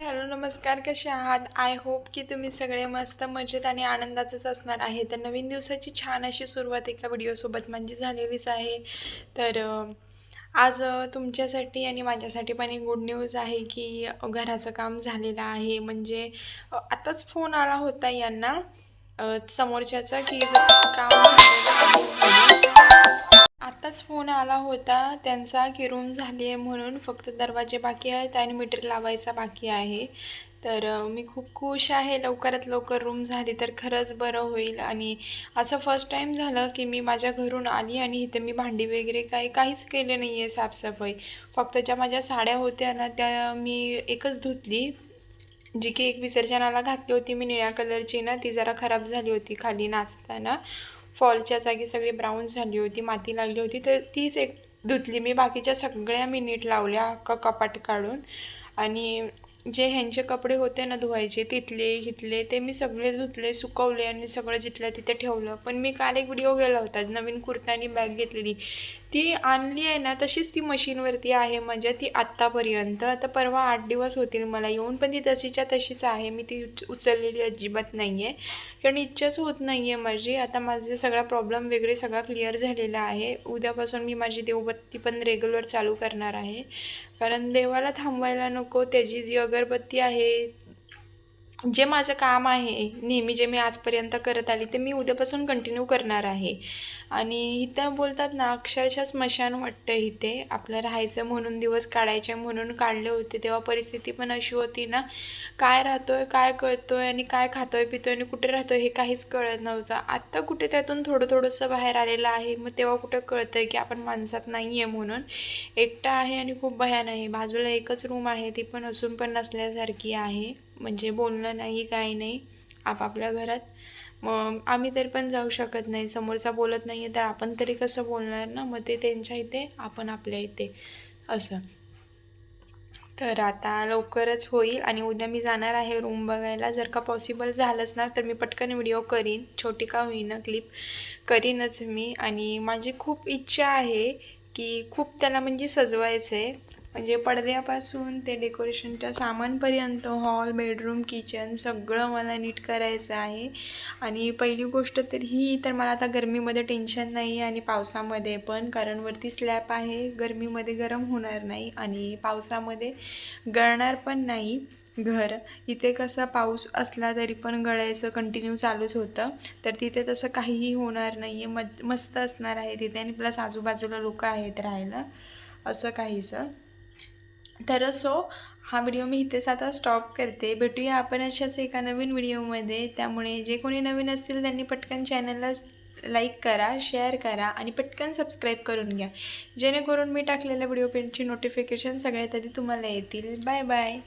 Hello नमस्कार कसे आहात? आय होप की तुम्ही सगळे मस्त मजेत आणि आनंदातच असणार आहे. तर नवीन दिवसाची छान अशी सुरुवात एका व्हिडिओसोबत माझी झालेलीच आहे. तर आज तुमच्यासाठी आणि माझ्यासाठी पण एक गुड न्यूज आहे की घराचं काम झालेलं आहे. म्हणजे आताच फोन आला होता यांना. समोरच्याचा की काम झालेलं आहे आत्ताच फोन आला होता. त्यांचा की रूम झाली आहे म्हणून फक्त दरवाजे बाकी आहेत आणि मीटर लावायचा बाकी आहे. तर मी खूप खुश आहे. लवकरात लवकर रूम झाली तर खरंच बरं होईल. आणि असं फर्स्ट टाईम झालं की मी माझ्या घरून आली आणि इथे मी भांडी वगैरे काही काहीच केले नाही आहे साफसफाई. फक्त ज्या माझ्या साड्या होत्या ना त्या मी एकच धुतली. जी की एक विसर्जनाला घातली होती मी निळ्या कलरची ना ती जरा खराब झाली होती खाली नाचताना. फॉलच्या जागी सगळी ब्राऊन झाली होती माती लागली होती. तर तीच एक धुतली मी. बाकीच्या सगळ्या मी नीट लावल्या क कपाट काढून. आणि जे ह्यांचे कपडे होते ना धुवायचे तिथले हिथले ते मी सगळे धुतले सुकवले आणि सगळं जिथलं तिथे ठेवलं. पण मी काल एक व्हिडिओ गेला होता नवीन कुर्ता आणि बॅग घेतलेली. ती आणली आहे ना तशीच ती मशीनवरती आहे म्हणजे ती आत्तापर्यंत. आता परवा आठ दिवस होतील मला येऊन पण ती तशीच्या तशीच आहे. मी ती उच उचललेली अजिबात नाही आहे कारण इच्छाच होत नाही आहे माझी. आता माझे सगळा प्रॉब्लेम वगैरे सगळा क्लिअर झालेला आहे. उद्यापासून मी माझी देवबत्ती पण रेग्युलर चालू करणार आहे. कारण देवाला थांबवायला नको. त्याची जी अगरबत्ती आहे जे माझं काम आहे नेहमी जे मी आजपर्यंत करत आली ते मी उद्यापासून कंटिन्यू करणार आहे. आणि इथं बोलतात ना अक्षरशः स्मशान वाटतं इथे. आपलं राहायचं म्हणून दिवस काढायचे म्हणून काढले होते तेव्हा परिस्थिती पण अशी होती ना. काय राहतोय काय कळतोय आणि काय खातोय पितोय आणि कुठे राहतोय हे काहीच कळत नव्हतं. आत्ता कुठे त्यातून थोडं थोडंसं बाहेर आलेलं आहे मग तेव्हा कुठं कळतंय की आपण माणसात नाही आहे म्हणून. एकटा आहे आणि खूप भयान आहे. बाजूला एकच रूम आहे ती पण असून पण नसल्यासारखी आहे. म्हणजे बोलणं नाही काही नाही आपापल्या घरात. मग आम्ही तरी पण जाऊ शकत नाही. समोरचा बोलत नाही आहे तर आपण तरी कसं बोलणार ना? मग ते त्यांच्या इथे आपण आपल्या इथे. असं. तर आता लवकरच होईल आणि उद्या मी जाणार आहे रूम बघायला. जर का पॉसिबल झालंच ना तर मी पटकन व्हिडिओ करीन. छोटी का होईना क्लिप करीनच मी. आणि माझी खूप इच्छा आहे की खूप त्याला म्हणजे सजवायचं आहे म्हणजे पडद्यापासून ते डेकोरेशनच्या सामानपर्यंत हॉल बेडरूम किचन सगळं मला नीट करायचं आहे. आणि पहिली गोष्ट तर ही तर मला आता गरमीमध्ये टेन्शन नाही आणि पावसामध्ये पण कारण वरती स्लॅब आहे गरमीमध्ये गरम होणार नाही आणि पावसामध्ये गळणार पण नाही घर. इथे कसं पाऊस असला तरी पण गळायचं कंटिन्यू चालूच होतं. तर तिथे तसं काहीही होणार नाही आहे मस्त असणार आहे तिथे आणि प्लस आजूबाजूला लोक आहेत राहायला. असं काहीसं. तर सो हा व्हिडिओ मी इथेच आता स्टॉप करते. भेटूया आपण अशाच एका नवीन व्हिडिओमध्ये. त्यामुळे जे कोणी नवीन असतील त्यांनी पटकन चॅनलला लाईक करा शेअर करा आणि पटकन सबस्क्राईब करून घ्या. जेणेकरून मी टाकलेल्या व्हिडिओ पेंटची नोटिफिकेशन सगळ्यात आधी तुम्हाला येतील. Bye bye